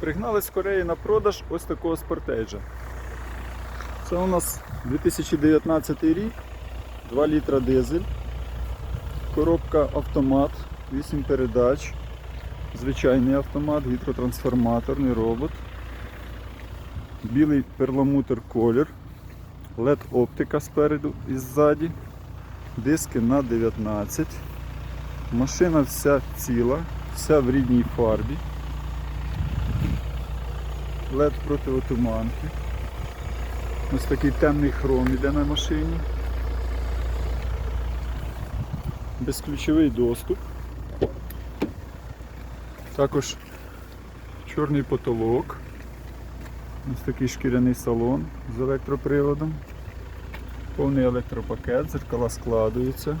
Пригнали з Кореї на продаж ось такого спортейджа. Це у нас 2019 рік, 2 літра дизель, коробка автомат, 8 передач, звичайний автомат, гідротрансформаторний робот, білий перламутр колір, LED оптика спереду і ззаді, диски на 19. Машина вся ціла, вся в рідній фарбі. LED протиотуманки. Ось такий темний хром іде на машині. Безключовий доступ. Також чорний потолок. Ось такий шкіряний салон з електроприводом. Повний електропакет, зеркала складуються.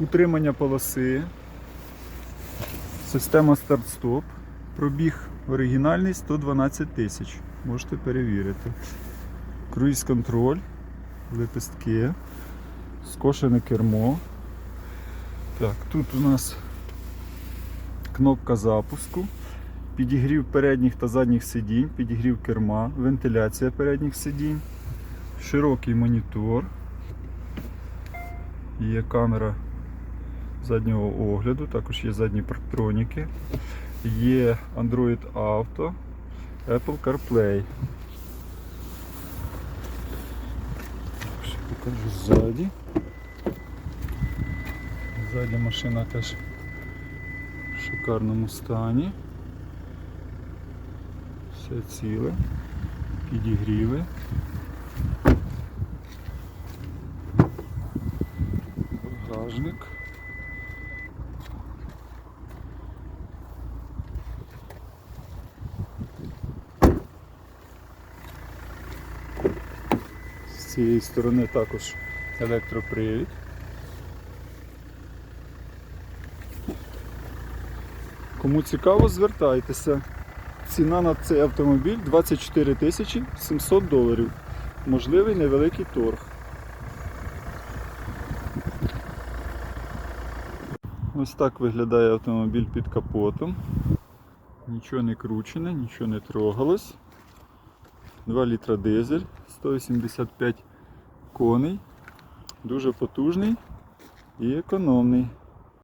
Утримання полоси. Система старт-стоп. Пробіг оригінальний 112 тисяч. Можете перевірити. Круїз контроль, лепестки, скошене кермо. Так, тут у нас кнопка запуску, підігрів передніх та задніх сидінь, підігрів керма, вентиляція передніх сидінь, широкий монітор. Є камера заднього огляду, також є задні парктроніки, є Android Auto, Apple CarPlay. Покажу ззаді. Ззаді машина теж в шикарному стані. Все ціле, підігріви. Багажник. З цієї сторони також електропривід. Кому цікаво, звертайтеся. Ціна на цей автомобіль 24 тисячі 700 доларів. Можливий невеликий торг. Ось так виглядає автомобіль під капотом. Нічого не кручене, нічого не трогалось. 2 літра дизель, 185 коней. Дуже потужний і економний.